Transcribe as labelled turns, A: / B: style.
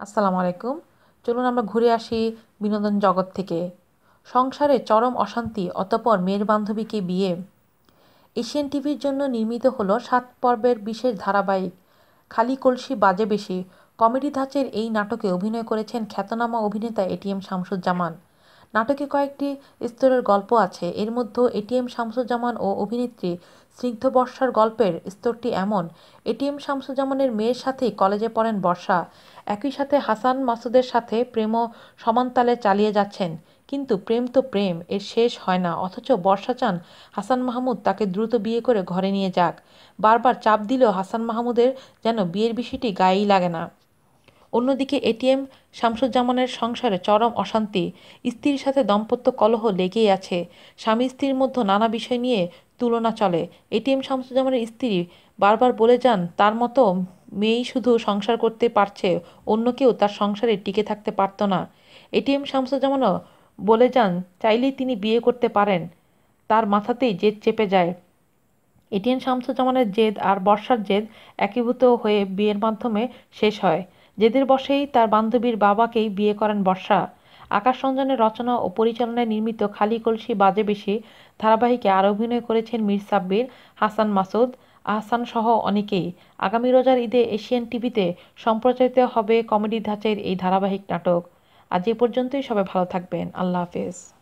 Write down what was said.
A: আসসালামু আলাইকুম চলুন আমরা ঘুরে আসি বিনোদন জগৎ থেকে। সংসারে চরম অশান্তি অতপর মেয়ের বান্ধবীকে বিয়ে। এশিয়ান টিভির জন্য নির্মিত হলো সাত পর্বের বিশেষ ধারাবাহিক খালি কলসি বাজে বেশি কমেডি ধাঁচের এই নাটকে অভিনয় করেছেন খ্যাতনামা অভিনেতা এটিএম শামসুজ্জামান। নাটকে কয়েকটি স্তরের গল্প আছে। এর মধ্যে এটিএম শামসুজ্জামান ও অভিনেত্রী স্নিগ্ধ বর্ষার গল্পের স্তরটি এমন। এটিএম শামসুজ্জামানের মেয়ের সাথেই কলেজে পড়েন বর্ষা। একই সাথে হাসান মাসুদের সাথে প্রেমও সমানতালে চালিয়ে যাচ্ছেন। কিন্তু প্রেম তো প্রেম, এর শেষ হয় না। অথচ বর্ষা চান হাসান মাহমুদ তাকে দ্রুত বিয়ে করে ঘরে নিয়ে যাক। বারবার চাপ দিলেও হাসান মাহমুদের যেন বিয়ের বিষয়টি গায়েই লাগে না। অন্যদিকে এটিএম শামসুজ্জামানের সংসারে চরম অশান্তি। স্ত্রীর সাথে দম্পত্য কলহ লেগেই আছে। স্বামী স্ত্রীর মধ্যে নানা বিষয় নিয়ে তুলনা চলে। এটিএম শামসুজ্জামানের স্ত্রী বারবার বলে যান, তার মতো মেয়েই শুধু সংসার করতে পারছে, অন্য কেউ তার সংসারে টিকে থাকতে পারত না। এটিএম শামসুজ্জামানও বলে যান, চাইলেই তিনি বিয়ে করতে পারেন, তার মাথাতেই জেদ চেপে যায়। এটিএম শামসুজ্জামানের জেদ আর বর্ষার জেদ একীভূত হয়ে বিয়ের মাধ্যমে শেষ হয়। জেদের বসেই তার বান্ধবীর বাবাকেই বিয়ে করেন বর্ষা। আকাশ রঞ্জনের রচনা ও পরিচালনায় নির্মিত খালি কলসি বাজে বেশি ধারাবাহিকে আর অভিনয় করেছেন মীর সাব্বির, হাসান মাসুদ, আহসান সহ অনেকেই। আগামী রোজার ঈদে এশিয়ান টিভিতে সম্প্রচারিত হবে কমেডি ধাঁচের এই ধারাবাহিক নাটক। আজ এ পর্যন্তই, সবাই ভালো থাকবেন। আল্লাহ হাফেজ।